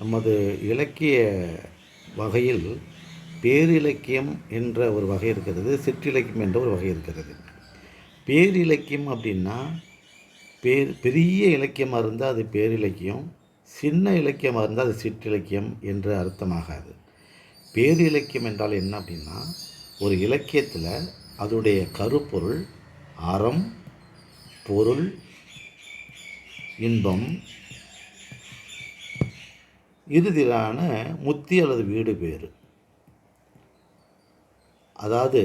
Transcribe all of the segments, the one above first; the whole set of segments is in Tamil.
நமது இலக்கிய வகையில் பேரிலக்கியம் என்ற ஒரு வகை இருக்கிறது சிற்றிலக்கியம் என்ற ஒரு வகை இருக்கிறது. பேரிலக்கியம் அப்படின்னா பேர் பெரிய இலக்கியமாக இருந்தால் அது பேரிலக்கியம் சின்ன இலக்கியமாக இருந்தால் அது சிற்றிலக்கியம் என்று அர்த்தமாகாது. பேரிலக்கியம் என்றால் என்ன அப்படின்னா ஒரு இலக்கியத்தில் அதனுடைய கருப்பொருள் அறம் பொருள் இன்பம் இறுதியிலான முத்தி அல்லது வீடு பேறு அதாவது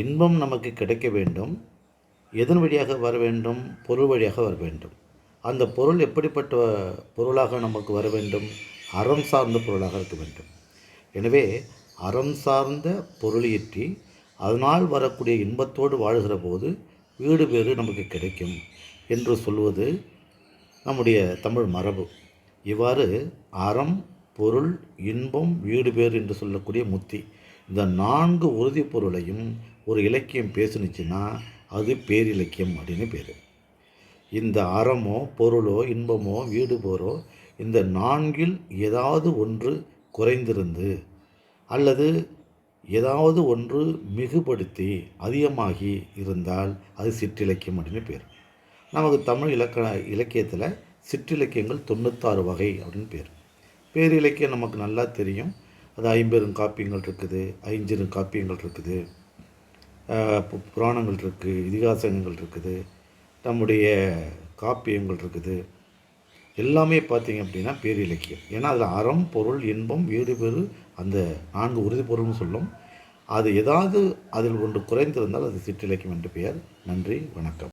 இன்பம் நமக்கு கிடைக்க வேண்டும் எதன் வழியாக வர வேண்டும் பொருள் வழியாக வர வேண்டும். அந்த பொருள் எப்படிப்பட்ட பொருளாக நமக்கு வர வேண்டும்? அறம் சார்ந்த பொருளாக இருக்க வேண்டும். எனவே அறம் சார்ந்த பொருளீற்றி அதனால் வரக்கூடிய இன்பத்தோடு வாழ்கிற போது வீடு பேறு நமக்கு கிடைக்கும் என்று சொல்வது நம்முடைய தமிழ் மரபு. இவ்வாறு அறம் பொருள் இன்பம் வீடு பேர் என்று சொல்லக்கூடிய முத்தி. இந்த நான்கு உறுதி பொருளையும் ஒரு இலக்கியம் பேசுனுச்சுன்னா அது பேரிலக்கியம் அப்படின்னு பேர். இந்த அறமோ பொருளோ இன்பமோ வீடு போரோ இந்த நான்கில் ஏதாவது ஒன்று குறைந்திருந்து அல்லது ஏதாவது ஒன்று மிகுபடுத்தி அதிகமாகி இருந்தால் அது சிற்றிலக்கியம் அப்படின்னு பேர். நமக்கு தமிழ் இலக்கண இலக்கியத்தில் சிற்றிலக்கியங்கள் தொண்ணூத்தாறு வகை அப்படின்னு பேர். பேரிலக்கியம் நமக்கு நல்லா தெரியும். அது ஐம்பெரும் காப்பியங்கள் இருக்குது ஐஞ்சிரும் காப்பியங்கள் இருக்குது பு- புராணங்கள் இருக்குது இதிகாசங்கள் இருக்குது நம்முடைய காப்பியங்கள் இருக்குது. எல்லாமே பார்த்தீங்க அப்படின்னா பேரிலக்கியம். ஏன்னா அதில் அறம் பொருள் இன்பம் வீடு பெரு அந்த நான்கு உறுதி பொருள்னு சொல்லும். அது ஏதாவது அதில் ஒன்று குறைந்திருந்தால் அது சிற்றிலக்கியம் என்று பெயர். நன்றி வணக்கம்.